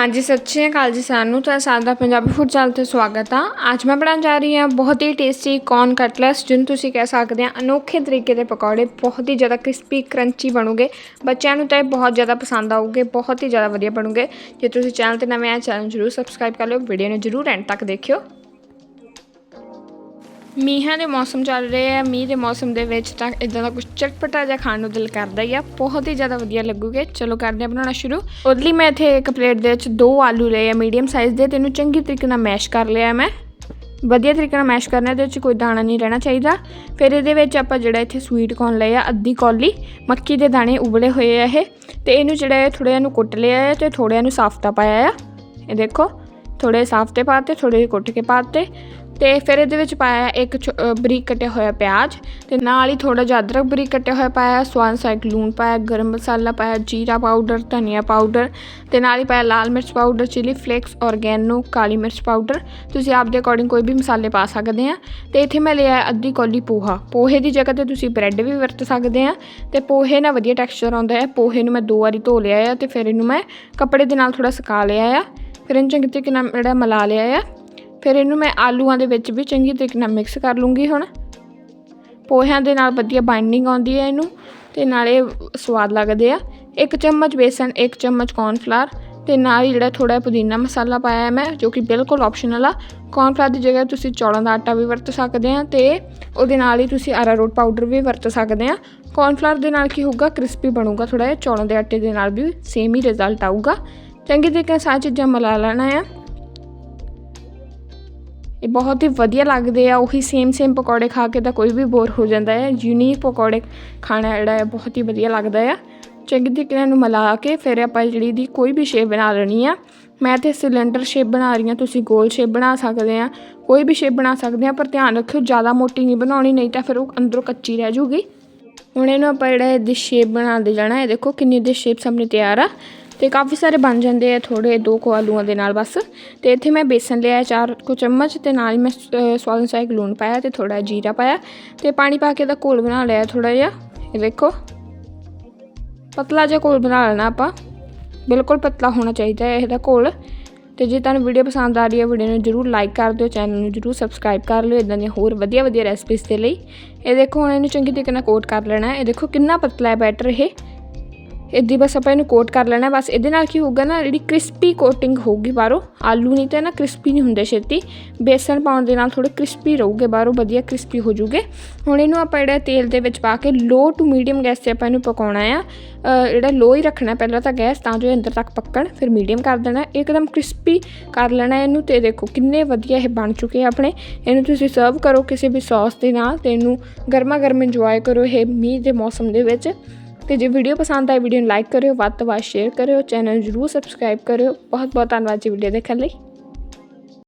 ਹਾਂਜੀ, ਸਤਿ ਸ਼੍ਰੀ ਅਕਾਲ ਜੀ ਸਾਨੂੰ ਤਾਂ ਸਾਦਾ ਪੰਜਾਬੀ ਫੂਡ ਚੈਨਲ ਤੇ ਸਵਾਗਤ ਆ। ਅੱਜ ਮੈਂ ਬਣਾਉਣ ਜਾ ਰਹੀ ਹਾਂ ਬਹੁਤ ਹੀ ਟੇਸਟੀ ਕੌਰਨ ਕਟਲੈਟਸ ਜਿਹਨੂੰ ਤੁਸੀਂ ਕਹਿ ਸਕਦੇ ਆ ਅਨੋਖੇ ਤਰੀਕੇ ਦੇ ਪਕੌੜੇ। ਬਹੁਤ ਹੀ ਜ਼ਿਆਦਾ ਕ੍ਰਿਸਪੀ ਕਰੰਚੀ ਬਣੂਗੇ। ਬੱਚਿਆਂ ਨੂੰ ਤਾਂ ਇਹ ਬਹੁਤ ਜ਼ਿਆਦਾ ਪਸੰਦ ਆਊਗੇ, ਬਹੁਤ ਹੀ ਜ਼ਿਆਦਾ ਵਧੀਆ ਬਣੂਗੇ। ਜੇ ਤੁਸੀਂ ਚੈਨਲ ਤੇ ਨਵੇਂ ਆ, ਚੈਨਲ ਜ਼ਰੂਰ ਸਬਸਕ੍ਰਾਈਬ ਕਰ ਲਿਓ ਵੀਡੀਓ ਨੂੰ ਜ਼ਰੂਰ ਐਂਡ ਤੱਕ ਦੇਖਿਓ। ਮੀਂਹਾਂ ਦੇ ਮੌਸਮ ਚੱਲ ਰਹੇ ਆ, ਮੀਂਹ ਦੇ ਮੌਸਮ ਦੇ ਵਿੱਚ ਤਾਂ ਇਦਾਂ ਦਾ ਕੁਝ ਚਟਪਟਾ ਜਿਹਾ ਖਾਣ ਨੂੰ ਦਿਲ ਕਰਦਾ ਹੀ ਆ। ਬਹੁਤ ਹੀ ਜ਼ਿਆਦਾ ਵਧੀਆ ਲੱਗੂਗੇ। ਚਲੋ ਕਰਦੇ ਆ ਬਣਾਉਣਾ ਸ਼ੁਰੂ। ਉਹਦੇ ਲਈ ਮੈਂ ਇੱਥੇ ਇੱਕ ਪਲੇਟ ਦੇ ਵਿੱਚ ਦੋ ਆਲੂ ਲਏ ਆ, ਮੀਡੀਅਮ ਸਾਈਜ਼ ਦੇ, ਤੇ ਇਹਨੂੰ ਚੰਗੀ ਤਰੀਕੇ ਨਾਲ ਮੈਸ਼ ਕਰ ਲਿਆ ਮੈਂ। ਵਧੀਆ ਤਰੀਕੇ ਨਾਲ ਮੈਸ਼ ਕਰਨਾ, ਇਹਦੇ ਵਿੱਚ ਕੋਈ ਦਾਣਾ ਨਹੀਂ ਰਹਿਣਾ ਚਾਹੀਦਾ। ਫਿਰ ਇਹਦੇ ਵਿੱਚ ਆਪਾਂ ਜਿਹੜਾ ਇੱਥੇ ਸਵੀਟ ਕੌਰਨ ਲਏ ਆ, ਅੱਧੀ ਕੌਲੀ। ਮੱਕੀ ਦੇ ਦਾਣੇ ਉਬਲੇ ਹੋਏ ਆ ਇਹ। ਤੇ ਇਹਨੂੰ ਜਿਹੜਾ ਹੈ ਥੋੜ੍ਹਾ ਇਹਨੂੰ ਕੁੱਟ ਲਿਆ ਹੈ ਤੇ ਥੋੜ੍ਹਾ ਇਹਨੂੰ ਸਾਫਤਾ ਪਾਇਆ ਆ। ਇਹ ਦੇਖੋ ਥੋੜੇ ਸਾਫ਼ ਤੇ ਪਾਤੇ ਥੋੜੇ ਕੁੱਟ ਕੇ ਪਾਤੇ ਤੇ ਫਿਰ ਇਹਦੇ ਵਿੱਚ ਪਾਇਆ ਇੱਕ ਛੋ- ਬਰੀਕ ਕੱਟਿਆ ਹੋਇਆ ਪਿਆਜ਼ ਤੇ ਨਾਲ ਹੀ ਥੋੜਾ ਜਿਹਾ ਅਦਰਕ ਬਰੀਕ ਕੱਟਿਆ ਹੋਇਆ ਪਾਇਆ, ਸਵਾਦ ਸਾਈਕ ਲੂਣ ਪਾਇਆ, ਗਰਮ ਮਸਾਲਾ ਪਾਇਆ, ਜੀਰਾ ਪਾਊਡਰ, ਧਨੀਆ ਪਾਊਡਰ ਤੇ ਨਾਲ ਹੀ ਪਾਇਆ ਲਾਲ ਮਿਰਚ ਪਾਊਡਰ, ਚਿਲੀ ਫਲੇਕਸ, ਔਰਗੈਨੋ, ਕਾਲੀ ਮਿਰਚ ਪਾਊਡਰ। ਤੁਸੀਂ ਆਪ ਦੇ ਅਕੋਰਡਿੰਗ ਕੋਈ ਵੀ ਮਸਾਲੇ ਪਾ ਸਕਦੇ ਆ। ਤੇ ਇੱਥੇ ਮੈਂ ਲਿਆ ਅੱਧੀ ਕੌਲੀ ਪੋਹਾ। ਪੋਹੇ ਦੀ ਜਗ੍ਹਾ ਤੇ ਤੁਸੀਂ ਬ੍ਰੈਡ ਵੀ ਵਰਤ ਸਕਦੇ ਆ ਤੇ ਪੋਹੇ ਨਾਲ ਵਧੀਆ ਟੈਕਸਚਰ ਆਉਂਦਾ ਹੈ। ਪੋਹੇ ਨੂੰ ਮੈਂ ਦੋ ਵਾਰੀ ਧੋ ਲਿਆ ਆ ਤੇ ਫਿਰ ਇਹਨੂੰ ਮੈਂ ਕੱਪੜੇ ਦੇ ਨਾਲ ਥੋੜਾ ਸੁਕਾ ਲਿਆ ਆ। ਫਿਰ ਇਹਨੂੰ ਚੰਗੇ ਤਰੀਕੇ ਨਾਲ ਜਿਹੜਾ ਮਿਲਾ ਲਿਆ ਆ। ਫਿਰ ਇਹਨੂੰ ਮੈਂ ਆਲੂਆਂ ਦੇ ਵਿੱਚ ਵੀ ਚੰਗੀ ਤਰੀਕੇ ਨਾਲ ਮਿਕਸ ਕਰ ਲੂੰਗੀ ਹੁਣ। ਪੋਹਿਆਂ ਦੇ ਨਾਲ ਵਧੀਆ ਬਾਈਂਡਿੰਗ ਆਉਂਦੀ ਹੈ ਇਹਨੂੰ ਤੇ ਨਾਲੇ ਸਵਾਦ ਲੱਗਦੇ ਆ। ਇੱਕ ਚਮਚ ਬੇਸਨ, ਇੱਕ ਚਮਚ ਕੌਰਨਫਲਾਰ ਤੇ ਨਾਲ ਹੀ ਜਿਹੜਾ ਥੋੜਾ ਪੁਦੀਨਾ ਮਸਾਲਾ ਪਾਇਆ ਹੈ ਮੈਂ, ਜੋ ਕਿ ਬਿਲਕੁਲ ਆਪਸ਼ਨਲ ਆ। ਕੌਰਨਫਲਾਰ ਦੀ ਜਗ੍ਹਾ ਤੁਸੀਂ ਚੌਲਾਂ ਦਾ ਆਟਾ ਵੀ ਵਰਤ ਸਕਦੇ ਆ ਤੇ ਉਹਦੇ ਨਾਲ ਹੀ ਤੁਸੀਂ ਅਰਾਰੋਟ ਪਾਊਡਰ ਵੀ ਵਰਤ ਸਕਦੇ ਆ। ਕੌਰਨਫਲਾਰ ਦੇ ਨਾਲ ਕੀ ਹੋਊਗਾ ਕ੍ਰਿਸਪੀ ਬਣੂਗਾ ਥੋੜਾ ਜਿਹਾ, ਚੌਲਾਂ ਦੇ ਆਟੇ ਦੇ ਨਾਲ ਵੀ ਸੇਮ ਹੀ ਰਿਜ਼ਲਟ ਆਊਗਾ। ਚੰਗੀ ਤਰੀਕੇ ਨਾਲ ਸਾਰੀ ਚੀਜ਼ਾਂ ਮਿਲਾ ਲੈਣਾ ਆ। ਇਹ ਬਹੁਤ ਹੀ ਵਧੀਆ ਲੱਗਦੇ ਆ, ਉਹੀ ਸੇਮ ਸੇਮ ਪਕੌੜੇ ਖਾ ਕੇ ਤਾਂ ਕੋਈ ਵੀ ਬੋਰ ਹੋ ਜਾਂਦਾ ਹੈ। ਯੂਨੀਕ ਪਕੌੜੇ ਖਾਣਾ ਜਿਹੜਾ ਹੈ, ਬਹੁਤ ਹੀ ਵਧੀਆ ਲੱਗਦਾ ਆ। ਚੰਗੀ ਤਰੀਕੇ ਨਾਲ ਮਿਲਾ ਕੇ ਫਿਰ ਆਪਾਂ ਜਿਹੜੀ ਦੀ ਕੋਈ ਵੀ ਸ਼ੇਪ ਬਣਾ ਲੈਣੀ ਆ। ਮੈਂ ਤੇ ਸਿਲੰਡਰ ਸ਼ੇਪ ਬਣਾ ਰਹੀ ਹਾਂ, ਤੁਸੀਂ ਗੋਲ ਸ਼ੇਪ ਬਣਾ ਸਕਦੇ ਆ, ਕੋਈ ਵੀ ਸ਼ੇਪ ਬਣਾ ਸਕਦੇ ਆ, ਪਰ ਧਿਆਨ ਰੱਖਿਓ ਜ਼ਿਆਦਾ ਮੋਟੀ ਨਹੀਂ ਬਣਾਉਣੀ, ਨਹੀਂ ਤਾਂ ਫਿਰ ਉਹ ਅੰਦਰੋਂ ਕੱਚੀ ਰਹਿ ਜੂਗੀ ਹੁਣ ਇਹਨੂੰ ਆਪਾਂ ਜਿਹੜਾ ਇਹਦੀ ਸ਼ੇਪ ਬਣਾਉਂਦੇ ਜਾਣਾ ਇਹ ਦੇਖੋ ਕਿੰਨੀ ਦੀ ਸ਼ੇਪ ਸਾਹਮਣੇ ਤਿਆਰ ਆ। ਤੇ ਕਾਫੀ ਸਾਰੇ ਬਣ ਜਾਂਦੇ ਆ ਥੋੜੇ ਦੋ ਕੁ ਆਲੂਆਂ ਦੇ ਨਾਲ ਬਸ। ਤੇ ਇੱਥੇ ਮੈਂ ਬੇਸਨ ਲਿਆ ਚਾਰ ਕੁ ਚਮਚ ਤੇ ਨਾਲ ਹੀ ਮੈਂ ਸਵਾਦ ਅਨੁਸਾਰ ਲੂਣ ਪਾਇਆ ਤੇ ਥੋੜਾ ਜੀਰਾ ਪਾਇਆ ਤੇ ਪਾਣੀ ਪਾ ਕੇ ਇਹਦਾ ਘੋਲ ਬਣਾ ਲਿਆ ਥੋੜਾ ਜਿਹਾ। ਇਹ ਦੇਖੋ। ਪਤਲਾ ਜਿਹਾ ਘੋਲ ਬਣਾ ਲੈਣਾ ਆਪਾਂ। ਬਿਲਕੁਲ ਪਤਲਾ ਹੋਣਾ ਚਾਹੀਦਾ ਹੈ ਇਹਦਾ ਘੋਲ। ਤੇ ਜੇ ਤੁਹਾਨੂੰ ਵੀਡੀਓ ਪਸੰਦ ਆ ਰਹੀ ਹੈ, ਵੀਡੀਓ ਨੂੰ ਜਰੂਰ ਲਾਈਕ ਕਰ ਦਿਓ ਚੈਨਲ ਨੂੰ ਜਰੂਰ ਸਬਸਕ੍ਰਾਈਬ ਕਰ ਲਿਓ ਇਦਾਂ ਦੀਆਂ ਹੋਰ ਵਧੀਆ ਵਧੀਆ ਰੈਸਪੀਜ਼ ਦੇ ਲਈ। ਇਹ ਦੇਖੋ, ਹੁਣ ਇਹਨੂੰ ਚੰਗੀ ਤਰੀਕੇ ਨਾਲ ਕੋਟ ਕਰ ਲੈਣਾ ਹੈ। ਇਹ ਦੇਖੋ ਕਿੰਨਾ ਪਤਲਾ ਹੈ ਬੈਟਰ ਇਹ। ਇੱਦੀ ਬਸ ਆਪਾਂ ਇਹਨੂੰ ਕੋਟ ਕਰ ਲੈਣਾ, ਬਸ ਇਹਦੇ ਨਾਲ ਕੀ ਹੋਊਗਾ ਨਾ, ਜਿਹੜੀ ਕ੍ਰਿਸਪੀ ਕੋਟਿੰਗ ਹੋਊਗੀ ਬਾਹਰੋਂ, ਆਲੂ ਨਹੀਂ ਤਾਂ ਨਾ ਕ੍ਰਿਸਪੀ ਨਹੀਂ ਹੁੰਦੇ ਛੇਤੀ ਬੇਸਨ ਪਾਉਣ ਦੇ ਨਾਲ ਥੋੜੇ ਕ੍ਰਿਸਪੀ ਰਹੂਗੇ ਬਾਹਰੋਂ, ਵਧੀਆ ਕ੍ਰਿਸਪੀ ਹੋ ਜੂਗੇ ਹੁਣ ਇਹਨੂੰ ਆਪਾਂ ਜਿਹੜਾ ਤੇਲ ਦੇ ਵਿੱਚ ਪਾ ਕੇ ਲੋ ਟੂ ਮੀਡੀਅਮ ਗੈਸ ਤੇ ਆਪਾਂ ਇਹਨੂੰ ਪਕਾਉਣਾ ਆ। ਜਿਹੜਾ ਲੋ ਹੀ ਰੱਖਣਾ ਪਹਿਲਾਂ ਤਾਂ ਗੈਸ, ਤਾਂ ਜੋ ਇਹ ਅੰਦਰ ਤੱਕ ਪੱਕਣ, ਫਿਰ ਮੀਡੀਅਮ ਕਰ ਦੇਣਾ। ਇੱਕਦਮ ਕ੍ਰਿਸਪੀ ਕਰ ਲੈਣਾ ਇਹਨੂੰ ਤੇ ਦੇਖੋ ਕਿੰਨੇ ਵਧੀਆ ਇਹ ਬਣ ਚੁੱਕੇ ਆ ਆਪਣੇ। ਇਹਨੂੰ ਤੁਸੀਂ ਸਰਵ ਕਰੋ ਕਿਸੇ ਵੀ ਸੌਸ ਦੇ ਨਾਲ ਤੇ ਇਹਨੂੰ ਗਰਮਾ ਗਰਮ ਇੰਜੋਏ ਕਰੋ ਇਹ ਮੀਂਹ ਦੇ ਮੌਸਮ ਦੇ ਵਿੱਚ। ਤੇ ਜੇ ਵੀਡੀਓ ਪਸੰਦ ਆਈ ਵੀਡੀਓ ਨੂੰ ਲਾਈਕ ਕਰਿਓ, ਵੱਧ ਤੋਂ ਵੱਧ ਸ਼ੇਅਰ ਕਰਿਓ ਚੈਨਲ ਜਰੂਰ ਸਬਸਕ੍ਰਾਈਬ ਕਰਿਓ। ਬਹੁਤ ਬਹੁਤ ਧੰਨਵਾਦ ਜੀ ਵੀਡੀਓ ਦੇਖਣ ਲਈ।